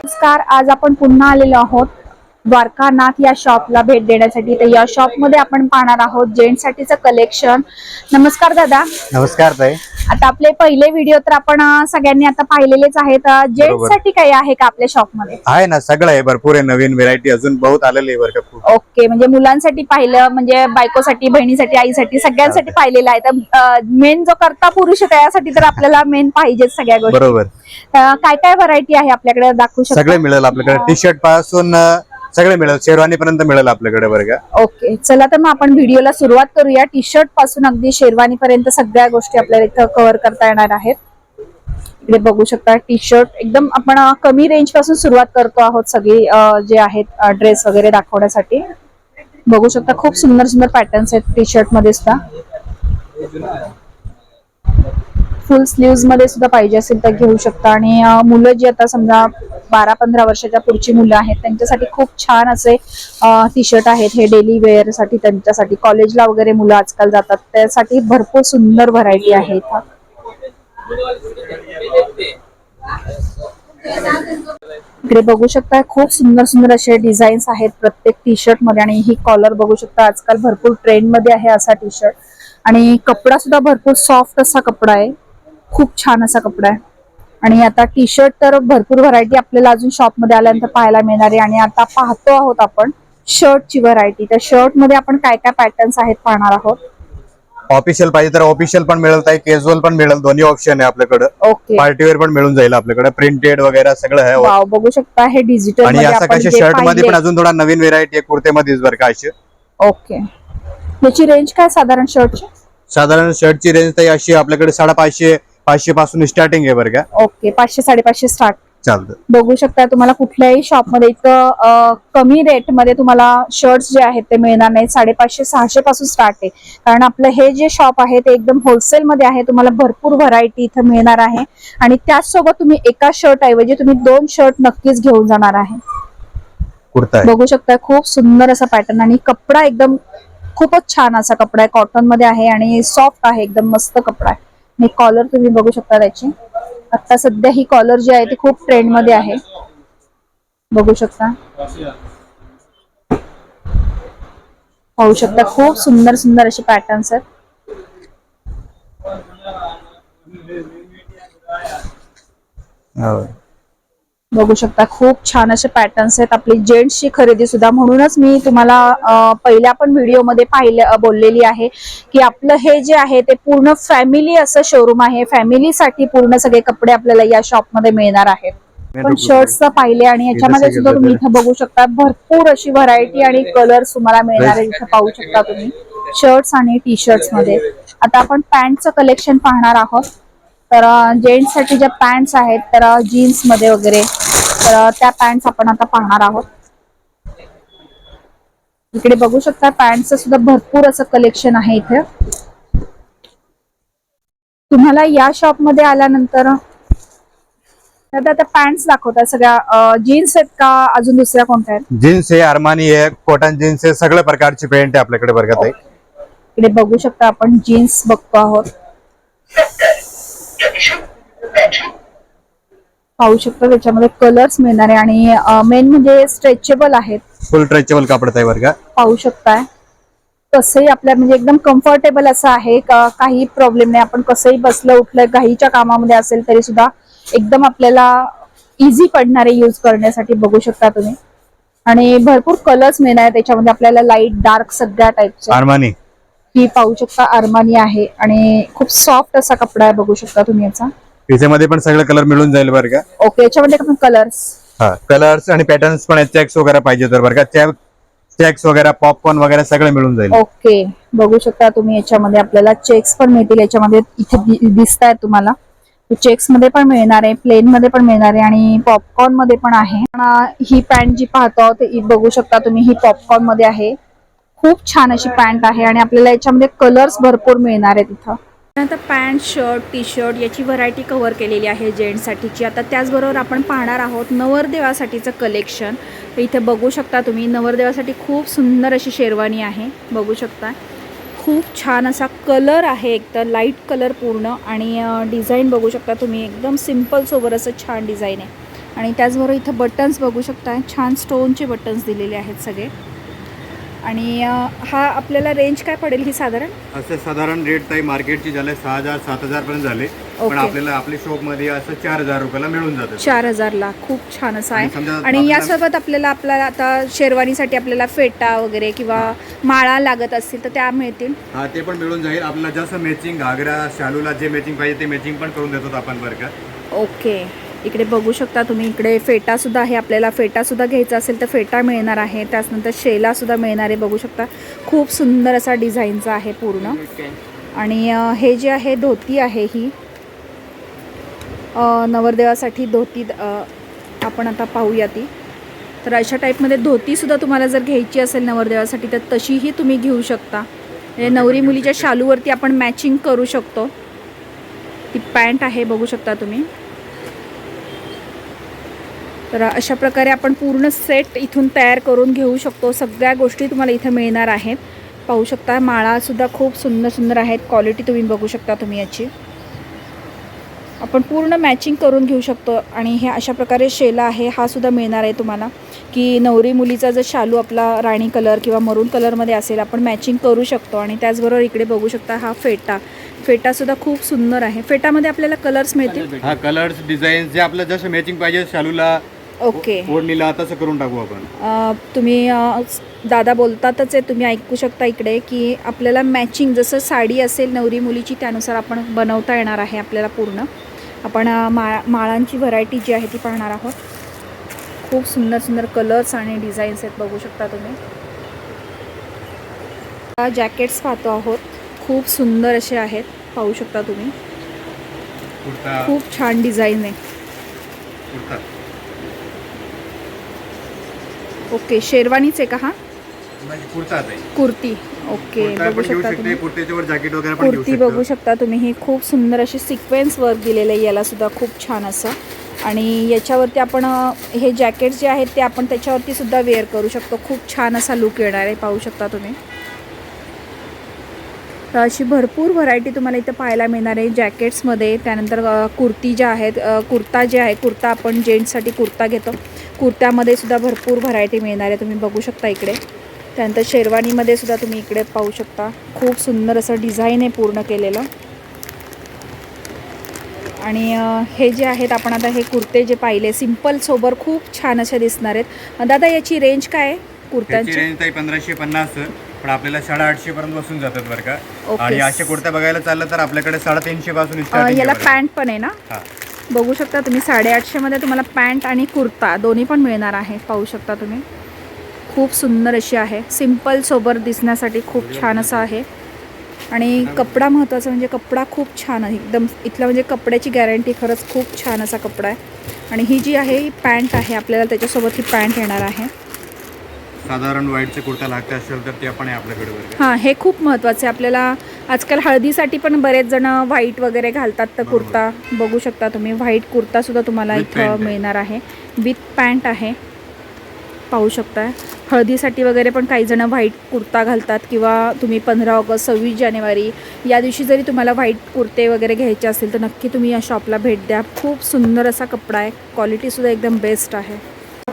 नमस्कार आज आपण पुन्हा आलेलो आहोत. द्वारकानाथ या शॉपला भेट देण्यासाठी. तर या शॉपमध्ये आपण पाहणार आहोत जेंट्स साठीचं कलेक्शन नमस्कार दादा. नमस्कार ताई. आता आपले पहिले व्हिडिओ तर आपण सगळ्यांनी आता पाहिलेलेच आहेत. जेंट्स. साठी काही आहे का आपल्या शॉपमध्ये आहे ना सगळं आहे. भरपूर आहे नवीन व्हेरायटी अजून बहुत आलेली आहे बरं का खूप. ओके म्हणजे मुलांसाठी पाहिलं म्हणजे बायकोसाठी बहिणीसाठी आईसाठी सगळ्यांसाठी पाहिलेलं आहे. तर मेन जो करता पुरुष आहे त्यासाठी तर आपल्याला मेन पाहिजेच सगळ्या गोष्टी. बरोबर. काय काय व्हरायटी आहे आपल्याकडे? दाखवू सगळे शकतो मिळेल आपल्याकडे. टी शर्टपासून सगळे मिळेल शेरवानी पर्यंत मिळेल आपल्याकडे बरं का. ओके चला तर मग आपण व्हिडिओला सुरुवात करूया. टी शर्टपासून अगदी शेरवानी पर्यंत सगळ्या गोष्टी आपल्याला इथं कव्हर करता येणार आहेत. इकडे बघू शकता टी शर्ट एकदम आपण कमी रेंजपासून सुरुवात करतो आहोत सगळी जे आहेत ड्रेस वगैरे दाखवण्यासाठी. बघू शकता खूप सुंदर सुंदर पॅटर्न्स आहेत टी शर्टमध्ये सुद्धा फुल स्लीव्हमध्ये सुद्धा पाहिजे असेल तर घेऊ शकता. आणि मुलं जी आता समजा बारा पंधरा वर्षाच्या पुढची मुलं आहेत त्यांच्यासाठी खूप छान असे टी शर्ट आहेत. हे डेली वेअरसाठी त्यांच्यासाठी. कॉलेजला वगैरे मुलं आजकाल जातात. त्यासाठी भरपूर सुंदर व्हरायटी आहे इथं. इकडे बघू शकता खूप सुंदर सुंदर असे डिझाईन्स आहेत प्रत्येक टी शर्टमध्ये. आणि ही कॉलर बघू शकता आजकाल भरपूर ट्रेंडमध्ये आहे असा टी शर्ट आणि कपडा सुद्धा भरपूर सॉफ्ट असा कपडा आहे. खूप छान असा कपडा आहे. आणि आता टी शर्ट तर भरपूर व्हरायटी आपल्याला अजून शॉपमध्ये आल्यानंतर पाहायला मिळणार आहे. आणि आता पाहतो आहोत आपण शर्टची व्हरायटी त्या शर्टमध्ये आपण काय काय पॅटर्न्स आहेत पाहणार आहोत? ऑफिशियल पाहिजे तर ऑफिशियल पण मिळेल ताई. कॅज्युअल पण मिळेल. दोन्ही ऑप्शन आहे आपल्याकडे. ओके पार्टीवेअर पण मिळून जाईल आपल्याकडे. प्रिंटेड वगैरे सगळं आहे. वाव बघू शकता हे डिजिटल आणि कसे जे शर्टमध्ये पण. अजून थोडा नवीन व्हेरायटी आहे. कुर्तेमध्येच बरं का अशी. ओके याची रेंज काय साधारण शर्टची साधारण शर्टची रेंज ताई अशी आहे आपल्याकडे साडेपाचशे पाचशे पासून स्टार्टिंग आहे बरं का? ओके पाचशे साडेपाचशे स्टार्ट चालतं. बघू शकता तुम्हाला कुठल्याही शॉपमध्ये इतकं कमी रेटमध्ये तुम्हाला शर्ट्स जे आहेत ते मिळणार नाही साडेपाचशे सहाशे पासून स्टार्ट आहे. कारण आपलं हे जे शॉप आहे ते एकदम होलसेल मध्ये आहे. तुम्हाला भरपूर व्हरायटी इथं मिळणार आहे. आणि त्याचसोबत तुम्ही एका शर्ट ऐवजी तुम्ही दोन शर्ट नक्कीच घेऊन जाणार आहे. कुर्ता आहे. बघू शकता खूप सुंदर असा पॅटर्न आणि कपडा एकदम खूपच छान असा कपडा आहे. कॉटनमध्ये आहे आणि सॉफ्ट आहे एकदम मस्त कपडा आहे. आणि कॉलर तुम्ही बघू शकता त्याची. आता सध्या ही कॉलर जी आहे ती खूप ट्रेंडमध्ये आहे. बघू शकता. पाहू शकता खूप सुंदर सुंदर असे पॅटर्न्स आहेत. हो. बघू शकता. खूप छान असे पॅटर्न्स आहेत. आपली जेंट्सची खरेदी सुद्धा. म्हणूनच मी तुम्हाला पहिल्या पण व्हिडिओमध्ये पाहिले बोललेली आहे की आपलं हे जे आहे ते पूर्ण फॅमिली असं शोरूम आहे. फॅमिलीसाठी पूर्ण सगळे कपडे आपल्याला या शॉपमध्ये मिळणार आहेत पण शर्ट्स पाहिले आणि याच्यामध्ये सुद्धा तुम्ही इथं बघू शकता. भरपूर अशी व्हरायटी आणि कलर्स तुम्हाला मिळणार आहे. इथं पाहू शकता तुम्ही. शर्ट्स आणि टी शर्ट्समध्ये. आता आपण पॅन्टचं कलेक्शन पाहणार आहोत. तर जेंट्ससाठी ज्या पॅन्ट्स आहेत तर जीन्समध्ये वगैरे तर त्या पॅन्ट्स आपण आता पाहणार आहोत. इकडे बघू शकता पॅन्टचं सुद्धा भरपूर असं कलेक्शन आहे इथे. तुम्हाला या शॉपमध्ये आल्यानंतर आता आता पॅन्ट्स दाखवतात सगळ्या जीन्स आहेत का अजून दुसऱ्या कोणत्या आहेत? जीन्स आहे अरमानी आहे कॉटन जीन्स आहे सगळ्या प्रकारची पेंट आहे आपल्याकडे का ताई. इकडे बघू शकता आपण जीन्स बघतो आहोत. पाहू शकता त्याच्यामध्ये कलर्स मिळणार आहे आणि मेन म्हणजे स्ट्रेचेबल आहेत. फुल स्ट्रेचेबल कापड आहे पाहू शकताय. तसंही आपल्या म्हणजे एकदम कम्फर्टेबल असं आहे. का काही प्रॉब्लेम नाही. आपण कसंही बसलं उठलं घाईच्या कामामध्ये असेल तरी सुद्धा एकदम आपल्याला इझी पडणारे यूज करण्यासाठी बघू शकता तुम्ही. आणि भरपूर कलर्स मिळणार त्याच्यामध्ये आपल्याला लाइट डार्क सगळ्या टाईपचे ही पाहू शकता अरमानी आहे आणि खूप सॉफ्ट असा कपडा आहे बघू शकता तुम्ही याचा. त्याच्यामध्ये पण सगळे कलर मिळून जाईल बरं का? ओके याच्यामध्ये पण कलर्स हा कलर्स आणि पॅटर्न्स पण चेक्स वगैरे पाहिजे तर बरं का? चेक चेक्स वगैरे पॉपकॉर्न वगैरे सगळे मिळून जाईल. ओके बघू शकता तुम्ही याच्यामध्ये आपल्याला चेक्स पण मिळतील याच्यामध्ये इथे दिसत आहेत तुम्हाला. चेक्समध्ये पण मिळणार आहे प्लेन मध्ये पण मिळणार आहे आणि पॉपकॉर्नमध्ये पण आहे. ही पॅन्ट जी पाहतो आहोत बघू शकता तुम्ही ही पॉपकॉर्नमध्ये आहे. खूप छान अशी पॅन्ट आहे आणि आपल्याला याच्यामध्ये कलर्स भरपूर मिळणार आहेत इथं. आता पॅन्ट शर्ट टी शर्ट याची व्हरायटी कव्हर केलेली आहे जेंट्ससाठीची. आता त्याचबरोबर आपण पाहणार आहोत नवरदेवासाठीचं कलेक्शन इथे बघू शकता तुम्ही नवरदेवासाठी खूप सुंदर अशी शेरवानी आहे. बघू शकता. खूप छान असा कलर आहे एक तर लाइट कलर पूर्ण आणि डिझाईन बघू शकता तुम्ही. एकदम सिंपल सोबर असं छान डिझाईन आहे. आणि त्याचबरोबर इथं बटन्स बघू शकता. छान स्टोनचे बटन्स दिलेले आहेत सगळे. आणि हा आपल्याला रेंज काय पडेल ही साधारण? असे साधारण रेट ताई मार्केटची झाले सहा हजार सात हजार पर्यंत झाले. पण. आपल्याला आपल्या शॉपमध्ये असं चार हजार रुपयाला मिळून जातं. चार हजारला खूप छान असं आहे. समजा आणि यासोबत आपल्याला आपल्याला आता शेरवानीसाठी आपल्याला फेटा वगैरे किंवा माळा लागत असतील तर त्या मिळतील. हा ते पण मिळून जाईल. आपल्याला जसं मॅचिंग घागरा शालूला जे मॅचिंग पाहिजे ते मॅचिंग पण करून देतो आपण बरं का. ओके. इकडे बघू शकता तुम्ही इकडे फेटा सुद्धा आहे आपल्याला. फेटा सुद्धा घ्यायचा असेल तर फेटा मिळणार आहे. त्याचनंतर शेला सुद्धा मिळणार आहे बघू शकता. खूप सुंदर असा डिझाईनचा आहे पूर्ण. आणि हे जे आहे धोती आहे ही नवरदेवासाठी धोती आपण आता पाहूया ती. तर अशा टाईपमध्ये धोतीसुद्धा तुम्हाला जर घ्यायची असेल नवरदेवासाठी तर तशीही तुम्ही घेऊ शकता. म्हणजे नवरी मुलीच्या शालूवरती आपण मॅचिंग करू शकतो. ती पॅन्ट आहे बघू शकता तुम्ही. तर अशा प्रकारे आपण पूर्ण सेट इथून तयार करून घेऊ शकतो. सगळ्या गोष्टी तुम्हाला इथं मिळणार आहेत. पाहू शकता माळासुद्धा खूप सुंदर सुंदर आहेत. क्वालिटी तुम्ही बघू शकता तुम्ही याची. आपण पूर्ण मॅचिंग करून घेऊ शकतो आणि हे अशा प्रकारे शेला आहे हा सुद्धा मिळणार आहे तुम्हाला. की नवरी मुलीचा जर शालू आपला राणी कलर किंवा मरून कलरमध्ये असेल आपण मॅचिंग करू शकतो. आणि त्याचबरोबर इकडे बघू शकता हा फेटा. फेटासुद्धा खूप सुंदर आहे. फेटामध्ये आपल्याला कलर्स मिळतील. हा कलर्स डिझाईन जे आपलं जसं मॅचिंग पाहिजे शालूला ओके. ओढणीला तसं करून टाकू आपण. अ, तुम्ही अ, स- दादा बोलतातच आहे तुम्ही ऐकू शकता इकडे की आपल्याला मॅचिंग जसं साडी असेल नवरी मुलीची त्यानुसार आपण बनवता येणार आहे आपल्याला पूर्ण. आपण अ, माळा माळांची व्हरायटी जी आहे ती पाहणार आहोत. खूप सुंदर सुंदर कलर्स आणि डिझाईन्स आहेत बघू शकता तुम्ही. जॅकेट्स पाहतो आहोत. खूप सुंदर असे आहेत पाहू शकता तुम्ही. कुर्ता. खूप छान डिझाईन आहे. कुर्ता. ओके शेरवानीच आहे का हा? म्हणजे कुर्ती ओके कुर्ता बघू शकता तुम्ही. कुर्ती बघू शकतो. तुम्ही. ही खूप सुंदर अशी सिक्वेन्स वर्क दिलेलं आहे याला सुद्धा खूप छान असं. आणि याच्यावरती आपण हे जॅकेट जे आहेत ते आपण त्याच्यावरती सुद्धा वेअर करू शकतो. खूप छान असा लुक येणार आहे पाहू शकता तुम्ही. तर अशी भरपूर व्हरायटी तुम्हाला इथं पाहायला मिळणार आहे जॅकेट्समध्ये. त्यानंतर कुर्ती ज्या आहेत कुर्ता जे आहे कुर्ता आपण जेंट्ससाठी कुर्ता घेतो. कुर्त्यामध्ये सुद्धा भरपूर व्हरायटी मिळणार आहे तुम्ही बघू शकता इकडे. त्यानंतर शेरवानीमध्ये सुद्धा तुम्ही इकडे पाहू शकता. खूप सुंदर असं डिझाईन आहे पूर्ण केलेलं. आणि हे जे आहेत आपण आता हे कुर्ते जे पाहिले सिंपल सोबर खूप छान असे दिसणार आहेत. दादा याची रेंज काय आहे त्याची कुर्त्यांची रेंज ताई पंधराशे पन्नास पण आपल्याला साडेआठशे पर्यंत बसून जातात बरं का. ओके. आणि असे कुर्त्या बघायला चाललं तर आपल्याकडे साडेतीनशे पासून याला. पॅन्ट पण आहे ना? बघू शकता तुम्ही साडेआठशेमध्ये तुम्हाला पॅन्ट आणि कुर्ता दोन्ही पण मिळणार आहे पाहू शकता तुम्ही. खूप सुंदर अशी आहे. सिंपल सोबर दिसण्यासाठी खूप छान असं आहे. आणि कपडा महत्त्वाचा म्हणजे कपडा खूप छान आहे. एकदम इथला म्हणजे कपड्याची गॅरंटी खरंच खूप छान असा कपडा आहे. आणि ही जी आहे ही पॅन्ट आहे आपल्याला त्याच्यासोबत ही पॅन्ट येणार आहे. साधारण व्हाईटचे कुर्ता लागते असेल तर ते पण आहे आपल्याकडे हां हे खूप महत्त्वाचं आहे. आपल्याला आजकाल हळदीसाठी पण बरेच जण व्हाईट वगैरे घालतात तर बरोबर. कुर्ता बघू शकता तुम्ही. व्हाईट कुर्तासुद्धा तुम्हाला With इथं आहे. मिळणार आहे. विथ पॅन्ट आहे. पाहू शकताय हळदीसाठी वगैरे पण काही जण व्हाईट कुर्ता घालतात किंवा तुम्ही पंधरा ऑगस्ट सव्वीस जानेवारी या दिवशी जरी तुम्हाला व्हाईट कुर्ते वगैरे घ्यायचे असतील तर नक्की तुम्ही या शॉपला भेट द्या. खूप सुंदर असा कपडा आहे. क्वालिटीसुद्धा एकदम बेस्ट आहे.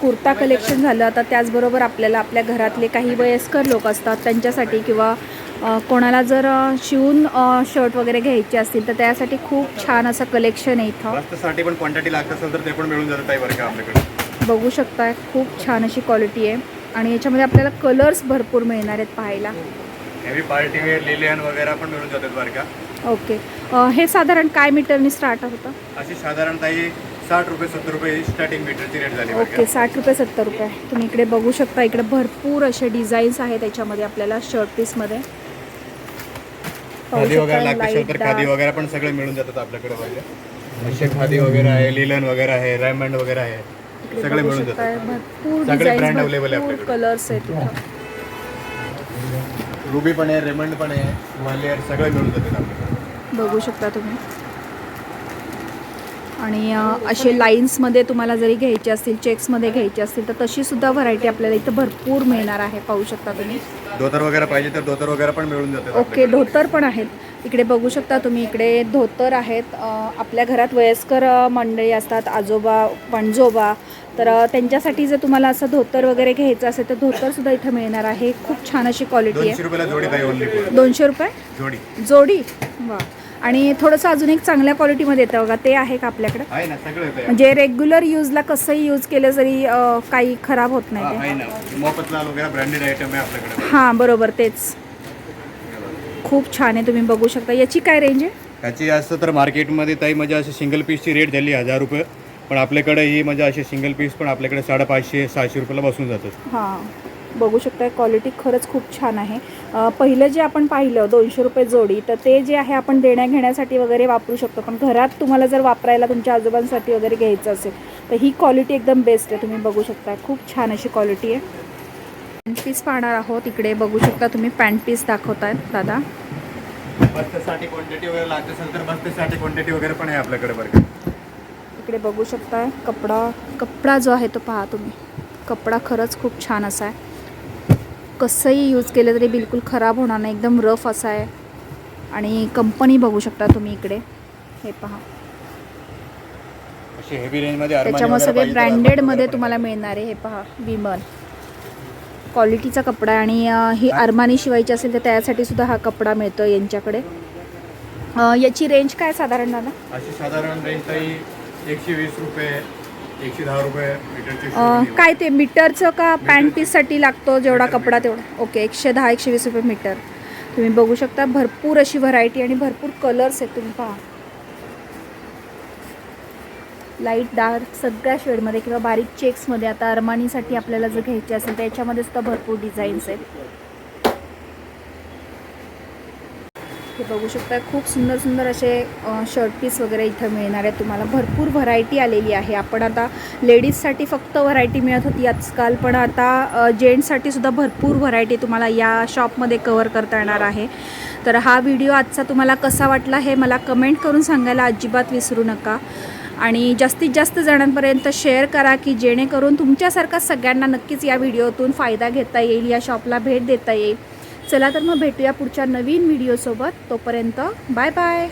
कुर्ता कलेक्शन झालं. आता त्याचबरोबर आपल्याला आपल्या घरातले काही वयस्कर लोक असतात त्यांच्यासाठी किंवा कोणाला जर शिवून शर्ट वगैरे घ्यायचे असतील तर त्यासाठी खूप छान असं कलेक्शन आहे इथं. पण क्वांटिटी लागत असेल तर ते पण मिळून आपल्याकडे. बघू शकताय खूप छान अशी क्वालिटी आहे. आणि याच्यामध्ये आपल्याला कलर्स भरपूर मिळणार आहेत पाहायला. हेवी पार्टी वेअर लिलियन वगैरे पण मिळून जातात बरं का. ओके हे साधारण काय मीटरनी स्टार्ट होतं? अशी साधारण ताई साठ रुपये सत्तर रुपये स्टार्टिंग मीटरची रेट झाली ओके साठ रुपये सत्तर रुपये. तुम्ही इकडे बघू शकता इकडे भरपूर असे डिझाईन्स आहेत त्याच्यामध्ये आपल्याला शर्ट पीसमध्ये खादी वगैरे लागत असेल तर खादी. वगैरे पण सगळे मिळून जातात आपल्याकडे पाहिजे असे खादी वगैरे आहे लिलन वगैरे आहे रेमंड वगैरे आहे. सगळे मिळून जातात. भरपूर सगळे brand available आहे. कलर्स आहेत. रुबी पण आहे रेमंड पण आहे वालियर सगळे मिळून जातात आपल्याकडे. बघू शकता तुम्ही. आणि असे लाईन्समध्ये तुम्हाला जरी घ्यायचे असतील चेक्समध्ये घ्यायचे असतील तर तशी सुद्धा व्हरायटी आपल्याला इथं भरपूर मिळणार आहे पाहू शकता तुम्ही. धोतर वगैरे पाहिजे तर धोतर वगैरे पण मिळून जातात ओके. धोतर पण आहेत. इकडे बघू शकता तुम्ही इकडे धोतर आहेत. आपल्या घरात वयस्कर मंडळी असतात आजोबा पणजोबा. तर त्यांच्यासाठी जर तुम्हाला असं धोतर वगैरे घ्यायचं असेल तर धोतर सुद्धा इथं मिळणार आहे. खूप छान अशी क्वालिटी आहे. दोनशे रुपये? जोडी. जोडी? वा. आणि थोडंसं अजून एक चांगल्या क्वालिटीमध्ये येतं बघा. ते आहे का आपल्याकडे? आहे ना सगळं येतं. म्हणजे रेग्युलर यूजला कसंही यूज केलं जरी अ, काही खराब होत हा, नाही ते. आहे ना. मोफतलाल वगैरे ब्रँडेड आयटम आहे आपल्याकडे. हां बरोबर तेच. खूप छान आहे तुम्ही बघू शकता. याची काय रेंज आहे? त्याची असं तर मार्केटमध्ये ताई म्हणजे अशी सिंगल पीसची रेट झाली हजार रुपये. पण आपल्याकडे ही म्हणजे अशी सिंगल पीस पण आपल्याकडे साडेपाचशे सहाशे रुपयाला बसून जातात. हां. बघू शकता क्वालिटी खरंच खूप छान आहे. पहिलं जे आपण पाहिलं दोनशे रुपये जोडी तर ते जे आहे आपण देण्या घेण्यासाठी वगैरे वापरू शकतो. पण घरात तुम्हाला जर वापरायला तुमच्या आजोबांसाठी वगैरे घ्यायचं असेल तर ही क्वालिटी एकदम बेस्ट आहे. तुम्ही बघू शकता खूप छान अशी क्वालिटी आहे. पॅन्ट पीस पाहणार आहोत. इकडे बघू शकता तुम्ही पॅन्ट पीस दाखवतायत दादा. बस्तेसाठी क्वांटिटी वगैरे लागत असेल तर बस्तेसाठी क्वांटिटी वगैरे पण आहे आपल्याकडे बरं का. इकडे बघू शकता कपडा कपडा जो आहे तो पहा तुम्ही. कपडा खरंच खूप छान असा आहे. कसंही यूज केलं तरी बिलकुल खराब होणार नाही. एकदम रफ असा आहे. आणि कंपनी बघू शकता तुम्ही इकडे. हे पहा. त्याच्यामुळे सगळे ब्रँडेडमध्ये तुम्हाला मिळणार आहे. हे पहा विमल. क्वालिटीचा कपडा आहे. आणि ही अरमानी शिवायची असेल तर त्यासाठी सुद्धा हा कपडा मिळतो यांच्याकडे. याची रेंज काय साधारण दादा. अशी साधारण रेंज ताई एकशे वीस रुपये एकशे दहा रुपये मीटरची अं, शिवणी. काय ते मीटरचं का पॅन्ट पीससाठी लागतो जेवढा कपडा तेवढा? ओके एकशे दहा एकशे वीस रुपये मीटर. तुम्ही बघू शकता भरपूर अशी व्हरायटी आणि भरपूर कलर्स आहेत तुम्ही पहा. लाइट डार्क सगळ्या शेडमध्ये किंवा बारीक चेक्समध्ये आता अरमानीसाठी आपल्याला जर घ्यायचे असेल तर याच्यामध्ये सुद्धा भरपूर डिझाईन्स आहेत. हे बघू शकता. खूप सुंदर सुंदर असे शर्ट पीस वगैरे इथं मिळणार आहे तुम्हाला भरपूर व्हरायटी आलेली आहे. आपण आता लेडीजसाठी फक्त व्हरायटी मिळत होती. आजकाल पण आता जेंट्ससाठी सुद्धा भरपूर व्हरायटी तुम्हाला या शॉपमध्ये कवर करता येणार आहे. तर हा व्हिडिओ आजचा तुम्हाला कसा वाटला हे मला कमेंट करून सांगायला अजिबात विसरू नका. आणि जास्तीत जास्त जणांपर्यंत शेअर करा की जेणेकरून तुमच्यासारखा सगळ्यांना नक्कीच या व्हिडिओतून फायदा घेता येईल या शॉपला भेट देता येईल. चला तर मग भेटूया पुढच्या नवीन व्हिडिओसोबत तोपर्यंत बाय बाय.